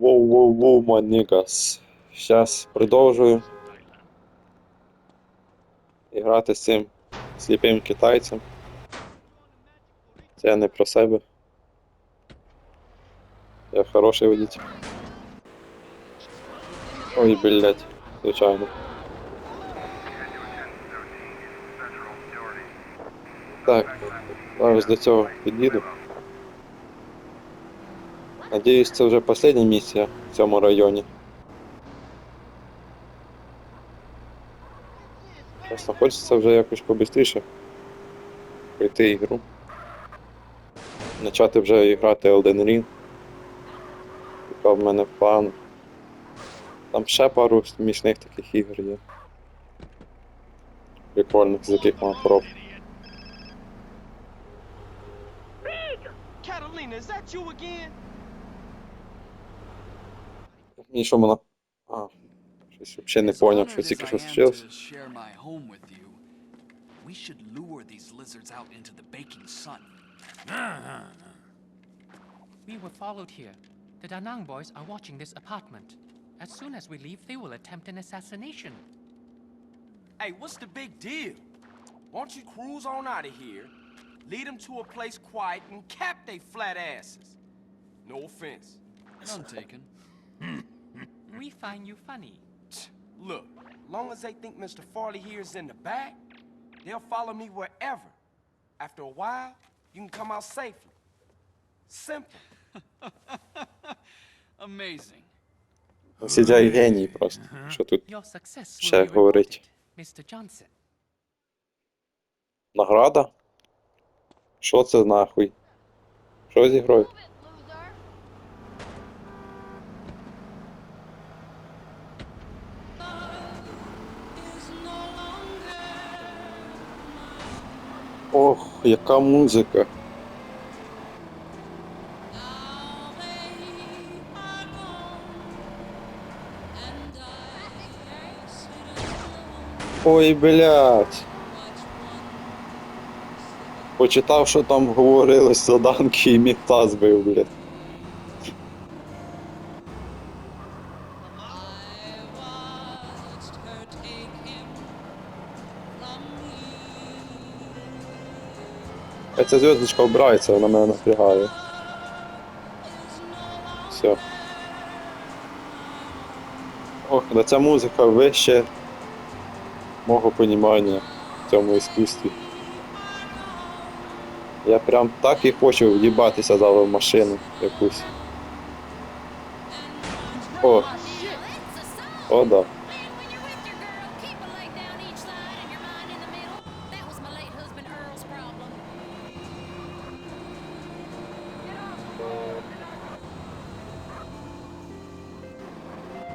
Воу-воу-воу, манікас. Щас продовжую. І грати з цим сліпим китайцем. Це я не про себе. Я хороший водитель. Ой, блядь, звичайно. Так, зараз до цього підійду. Надіюсь, це вже остання місія в цьому районі. Чесно, хочеться вже якось побистріше пройти ігру. Почати вже грати Elden Ring. Така в мене план. Там ще пару смішних таких ігор є. Прикольних, з яких мав проб. Is that you again? Мені що вона. А, щось взагалі не As поняв, honored що as тільки I що am случилось. to share my home with you, we should lure these lizards out into the baking sun. We were followed here. The Danang boys are watching this apartment. As soon as we leave, they will attempt an assassination. Hey, what's the big deal? Why don't you cruise on out of here, lead them to a place quiet, and cap they flat asses? No offense. None taken. We find you funny. Look, long as they think Mr. Farley here is in the back, they'll follow me wherever. After a while, you can come out safely. Simple. Amazing. Сіджай геній просто. Що тут Your success Ще will be говорить. rewarded, Mr. Johnson. награда? Що це нахуй? Що з ігрою? Ох, яка музика. Ой, блядь. Почитав, що там говорилось за данки і міта збив, блядь. Ця зв'язочка обирається, вона мене напрягає. Все. Ох, да ця музика вище мого понімання в цьому іскусстві. Я прям так і хочу в'їбатися зараз в машину якусь. О, о, да.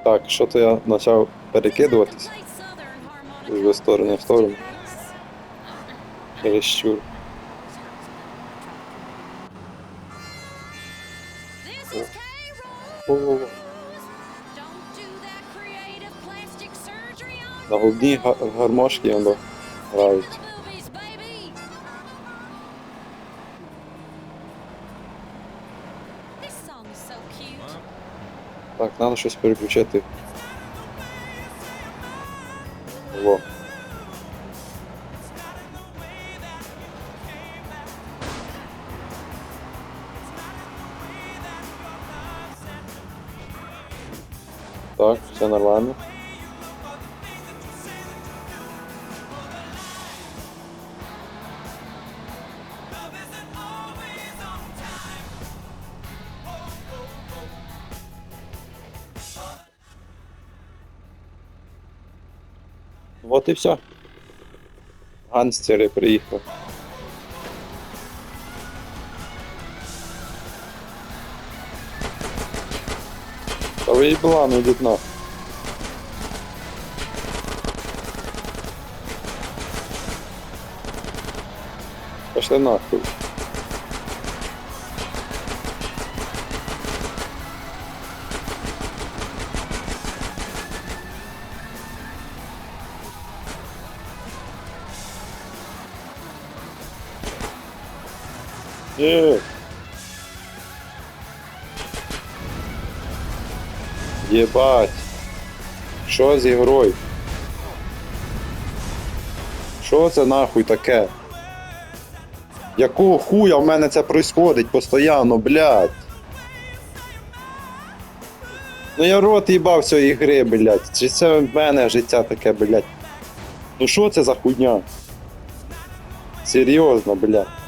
Так, що то я почав перекидуватись з сторони в сторону. Чересчур. This is K-Roll. О, Так, треба щось переключити. Вот і все. Ганстери приїхав. Та ви ну йдіть. Пошли нахуй. Є. Єбать. Що з ігрою? Що це нахуй таке? Якого хуя в мене це происходить постійно, блядь? Ну я рот їбав цієї ігри, блядь. Чи це в мене життя таке, блядь? Ну що це за хуйня? Серйозно, блядь.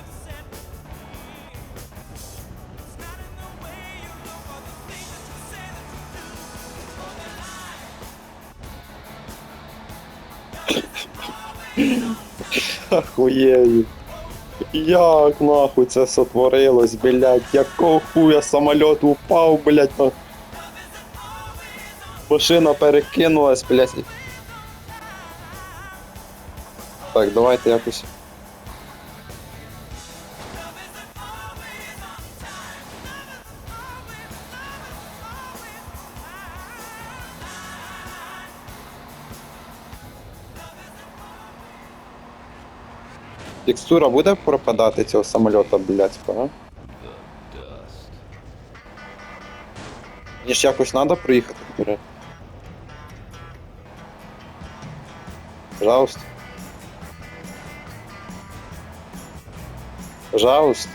Охуєю. Як нахуй це сотворилось, блядь? Якого хуя самоліт упав, блядь, на... Машина перекинулась, блядь. Так, давайте якось. Текстура буде пропадати цього самольота, блядського? Мені ж якось треба проїхати вперед. Пожалуйста. Пожалуйста.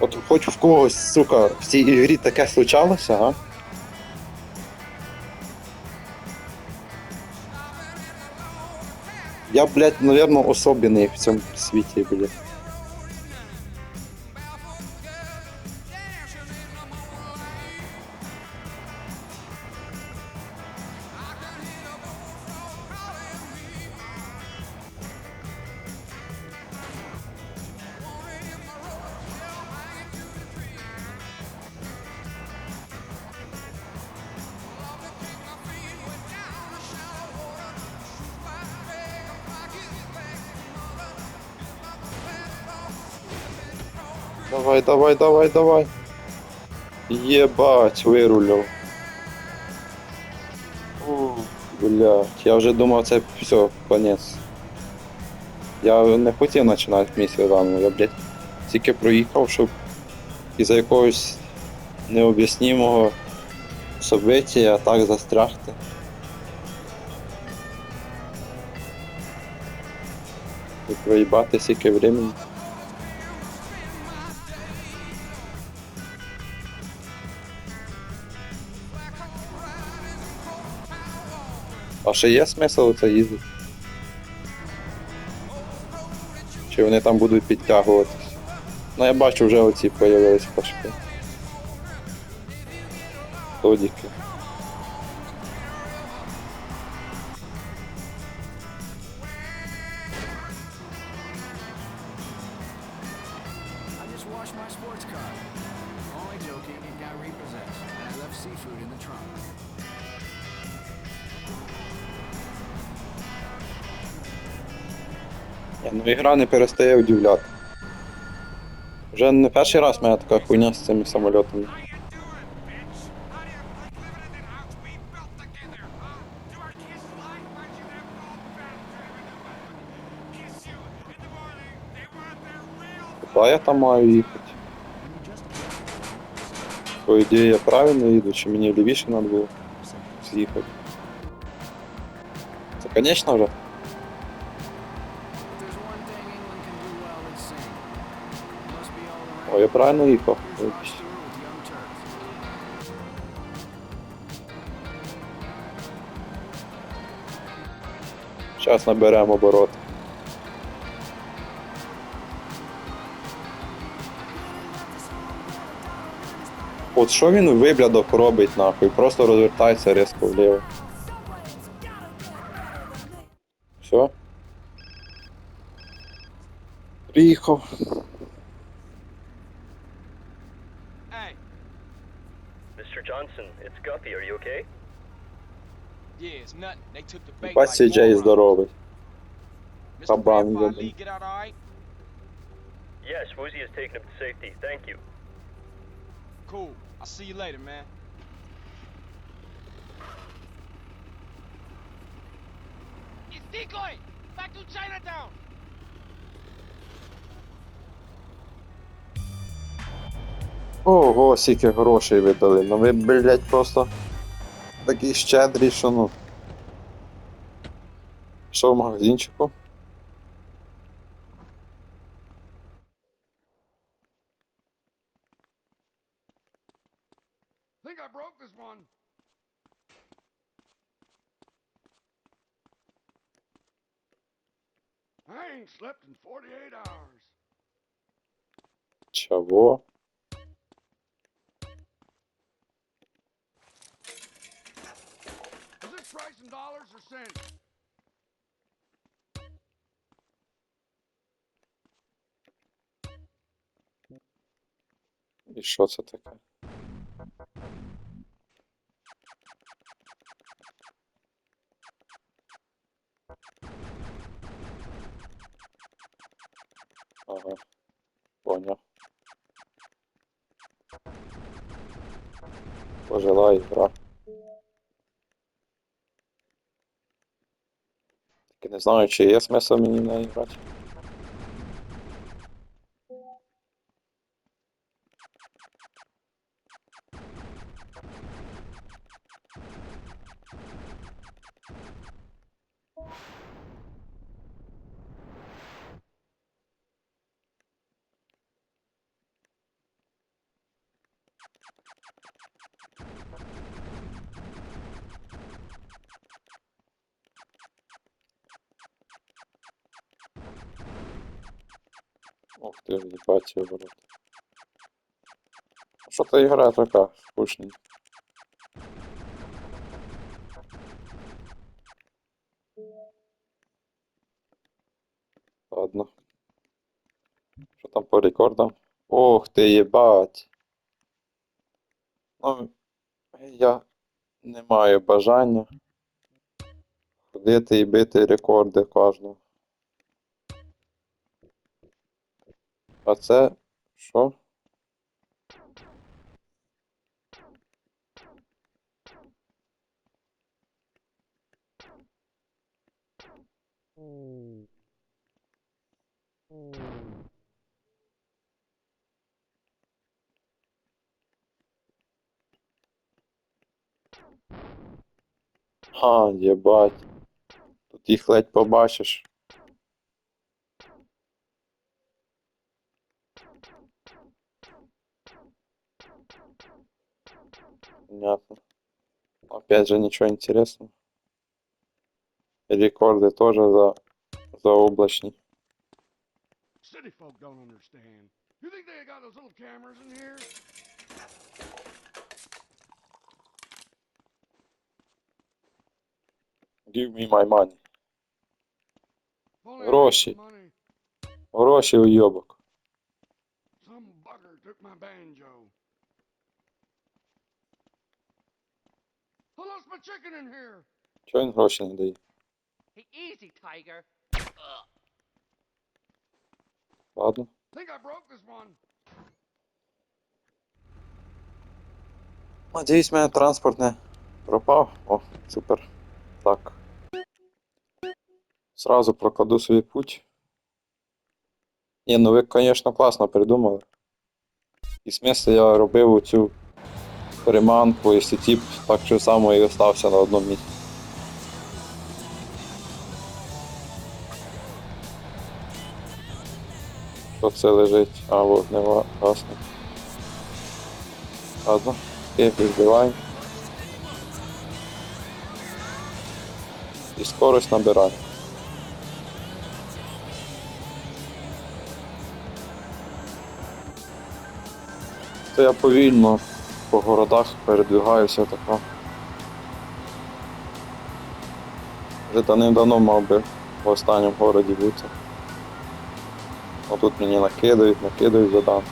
От хоч в когось, сука, в цій ігрі таке случалося, а? Я, блядь, наверное, особенный в цьому світі, блядь. Давай, давай, давай, давай. Єбать, вирулив. Ух, Блядь, я вже думав, це все, конець. Я не хотів починати місію заново, я, блядь, тільки проїхав, щоб із-за якогось необ'яснімого события так застрягти. І проїбати стільки времени. Ще є смисл це їздити? Чи вони там будуть підтягуватись? Ну я бачу вже оці появились пашки. Тодіки. My sports. Ну ігра не перестає удивляти. Вже не перший раз мене така хуйня з цими самольотами. Куди я там маю їхати? По ідеї я правильно їду, чи мені лівіше треба було з'їхати? Це, звісно вже. О, я правильно їхав. Зараз наберемо оборот. От що він виглядок робить нахуй? Просто розвертається різко вліво. Все. Приїхав. Johnson, it's Guppy. Are you okay? yeah, it's nothing. They took the bait Бать like цей Джей morons. здоровий. Mr. Кабан Grandpa ебаный. Lee get out all right? Yes, Woozy has taken him to safety. Thank you. Cool. I'll see you later, man. It's decoy! Back to Chinatown! Ого, скільки грошей видали. Ну ви, блядь, просто такі щедрі, що ну. Що в магазинчику? Think I broke this one. I ain't slept in 48 hours. Чого? Is this price in dollars or cents? І що це таке? Ага, понял. Пожила ігра. Тільки не знаю, чи є смисл мені в неї грати. Ух ти, їбать ці оборот. Що та ігра така скучненька. Ладно. Що там по рекордам? Ох ти їбать. Ну, я не маю бажання ходити і бити рекорди кожного. А це що? А, єбать. Тут їх ледь побачиш. Понятно. Опять же ничего интересного. Рекорды тоже за заоблачный. City folk don't understand. You think they got those little cameras in here? Give me my money. Гроші. money. Гроші уйобок. Some bugger took my banjo. Чого він гроші не дає? Hey, easy, Tiger. Ладно. Think I broke this one. Надіюсь, мене транспорт не пропав. О, супер. Так. Сразу прокладу свій путь. Ні, ну ви, звісно, класно придумали. І смисл я робив цю приманку, якщо тип так же само і остався на одному місці. Що це лежить? А, от не гасно. Ладно, окей, відбиваємо. І скорость набираємо. То я повільно по городах передвигаюся така. Вже давним-давно мав би в останньому городі бути. А тут мені накидають, накидають задан.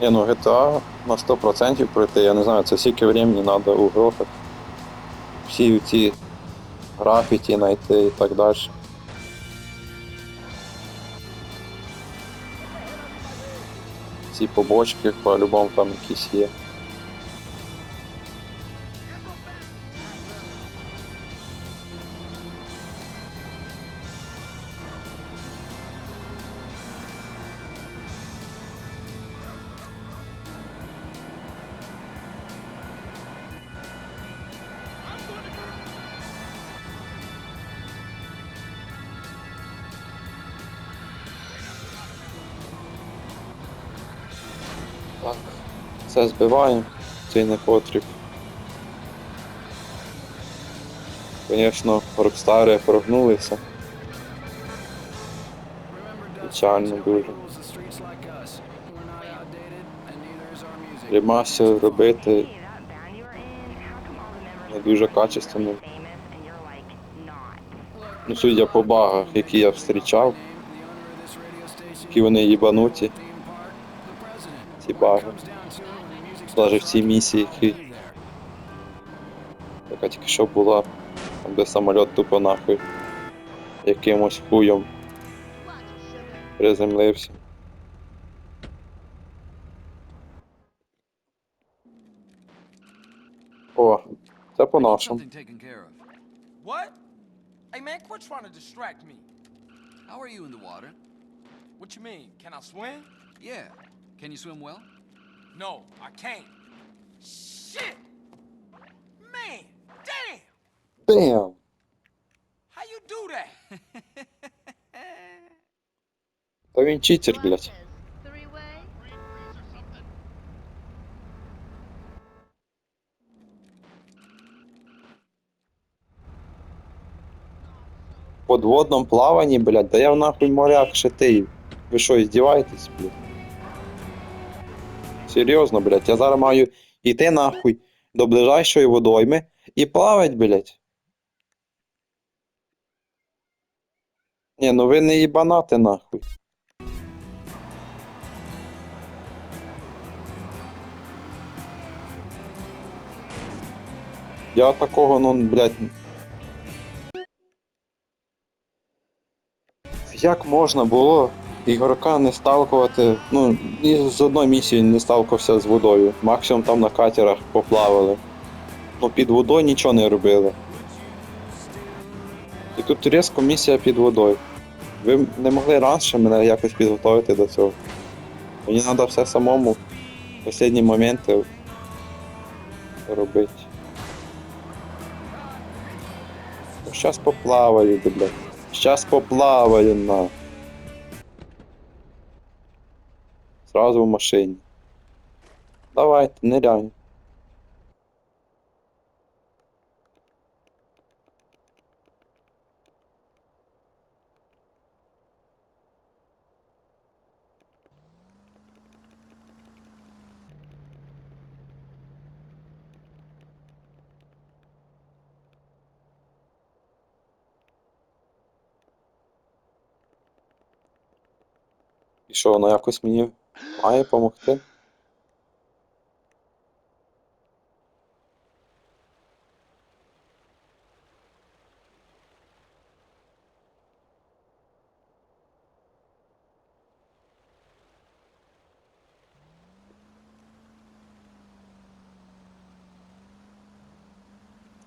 Ні, ну GTA на 100% пройти, я не знаю, це скільки времени треба у грохах. Всі ці графіті знайти і так далі. Ці побочки по-любому там якісь є. Це збиваємо, цей непотріб. Звісно, рокстари прогнулися. Печально дуже. Ремастер робити не дуже качественно. Ну, судя по багах, які я зустрічав, які вони їбануті, ці баги. Starts в цій rocking, місії, I'll які- яка тільки що була, там де самоліт тупо нахуй якимось хуєм приземлився. О, це по-нашому. something taken care of. What? Hey, man, quit trying to distract me. How are you in the water? What you mean? Can I swim? Yeah. Can you swim well? No, I can't. Shit! Man, damn! Damn! How you do that? Та він читер, блядь. В подводном плаванні, блядь, да я в нахуй моряк шитий. Ви що, издеваетесь, блядь? Серйозно, блядь, я зараз маю йти нахуй до ближайшої водойми і плавать, блядь. Ні, ну ви не їбанати нахуй. Я такого, ну, блядь, Як можна було ігрока не сталкувати, ну, ні з одної місії не сталкувався з водою. Максимум там на катерах поплавали. Ну під водою нічого не робили. І тут різко місія під водою. Ви не могли раніше мене якось підготувати до цього. Мені треба все самому в останні моменти робити. Зараз поплаваю, блядь. Сейчас поплаваю на. Сразу в машині. Давайте, ныряй. І що, воно якось мені має допомогти?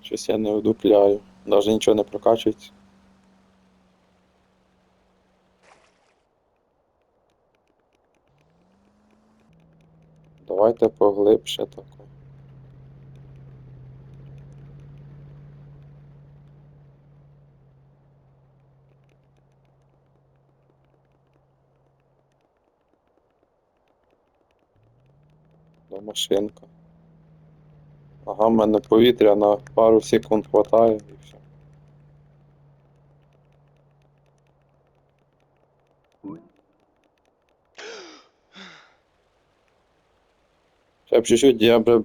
Щось я не вдупляю. Навіть нічого не прокачується. Давайте поглибше тако. До машинка. Ага, в мене повітря на пару секунд хватає і все. Б чуть-чуть я б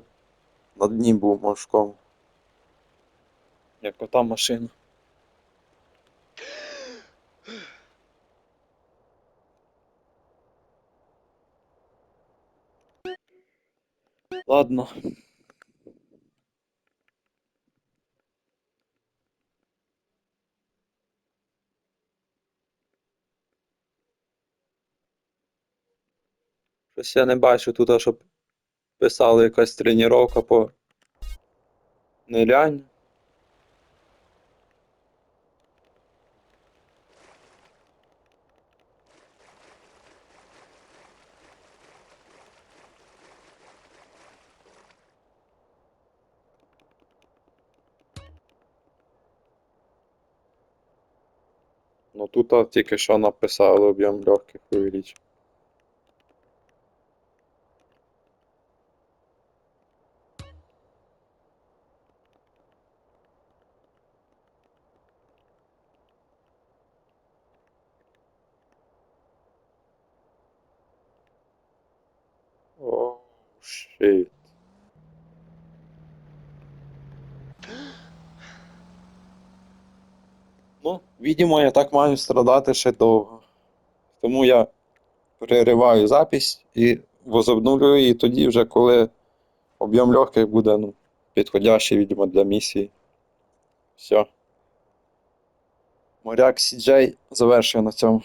на дні був морському. Як ота машина. Ладно. Щось я не бачу тут, щоб писали якась тренування по нирянню. Ну тут тільки що написали об'єм легких увеличить. О, щит. Ну, видимо, я так маю страдати ще довго. Тому я перериваю запись і возобновлюю, і тоді вже коли об'єм легких буде ну, підходящий, видимо, для місії. Все. Моряк CJ завершує на цьому.